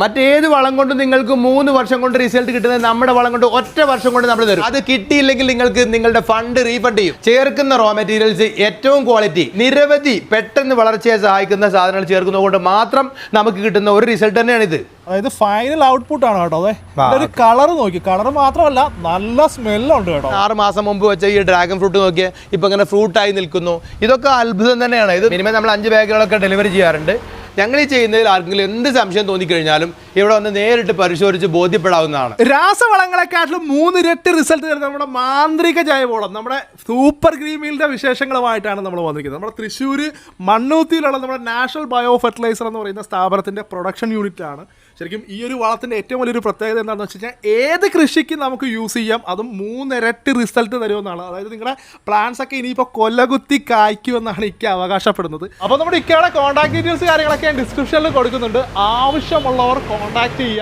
മറ്റേത് വളം കൊണ്ട് നിങ്ങൾക്ക് മൂന്ന് വർഷം കൊണ്ട് റിസൾട്ട് കിട്ടുന്നത് നമ്മുടെ വളം കൊണ്ട് ഒറ്റ വർഷം കൊണ്ട് നമ്മൾ തരും. അത് കിട്ടിയില്ലെങ്കിൽ നിങ്ങൾക്ക് നിങ്ങളുടെ ഫണ്ട് റീഫണ്ട് ചെയ്യും. ചേർക്കുന്ന റോ മെറ്റീരിയൽസ് ഏറ്റവും ക്വാളിറ്റി നിരവധി പെട്ടെന്ന് വളർച്ചയെ സഹായിക്കുന്ന സാധനങ്ങൾ ചേർക്കുന്നത് കൊണ്ട് മാത്രം നമുക്ക് കിട്ടുന്ന ഒരു റിസൾട്ട് തന്നെയാണ് ഇത്. അതായത് ഫൈനൽ ഔട്ട്പുട്ട് ആണ് കേട്ടോ അതെ. ഒരു കളർ നോക്കി. കളർ മാത്രമല്ല നല്ല സ്മെല്ലുണ്ട് കേട്ടോ. ആറ് മാസം മുമ്പ് വെച്ച ഈ ഡ്രാഗൺ ഫ്രൂട്ട് നോക്കിയാൽ ഇപ്പൊ ഇങ്ങനെ ഫ്രൂട്ടായി നിൽക്കുന്നു. ഇതൊക്കെ അത്ഭുതം തന്നെയാണ്. ഇത് മിനിമം നമ്മൾ അഞ്ച് ബാഗുകളൊക്കെ ഡെലിവറി ചെയ്യാറുണ്ട്. ഞങ്ങൾ ഈ ചെയ്യുന്നതിൽ ആർക്കെങ്കിലും എന്ത് സംശയം തോന്നിക്കഴിഞ്ഞാലും ഇവിടെ വന്ന് നേരിട്ട് പരിശോധിച്ച് ബോധ്യപ്പെടാവുന്നതാണ്. രാസവളങ്ങളെക്കാട്ടിലും മൂന്നിരട്ടി റിസൾട്ട് തരുന്ന നമ്മുടെ മാന്ത്രിക ജൈവവളം നമ്മുടെ സൂപ്പർ ഗ്രീമീലിന്റെ വിശേഷങ്ങളുമായിട്ടാണ് നമ്മൾ വന്നിരിക്കുന്നത്. നമ്മുടെ തൃശ്ശൂർ മണ്ണൂത്തിയിലുള്ള നമ്മുടെ നാഷണൽ ബയോ ഫെർട്ടിലൈസർ എന്ന് പറയുന്ന സ്ഥാപനത്തിന്റെ പ്രൊഡക്ഷൻ യൂണിറ്റ് ആണ്. ശരിക്കും ഈ ഒരു വളത്തിന്റെ ഏറ്റവും വലിയൊരു പ്രത്യേകത എന്താണെന്ന് വെച്ച് കഴിഞ്ഞാൽ ഏത് കൃഷിക്ക് നമുക്ക് യൂസ് ചെയ്യാം അതും മൂന്നിരട്ടി റിസൾട്ട് തരുമെന്നാണ്. അതായത് നിങ്ങളുടെ പ്ലാന്റ്സ് ഒക്കെ ഇനിയിപ്പോൾ കൊല്ലകുത്തി കായ്ക്കുമെന്നാണ് ഇക്ക അവകാശപ്പെടുന്നത്. അപ്പോൾ നമ്മുടെ ഇക്കയുടെ കോൺടാക്ട് ഡീറ്റെയിൽസ് കാര്യങ്ങളൊക്കെ ഞാൻ ഡിസ്ക്രിപ്ഷനിൽ കൊടുക്കുന്നുണ്ട്. ആവശ്യമുള്ളവർ കോൺടാക്ട് ചെയ്യുക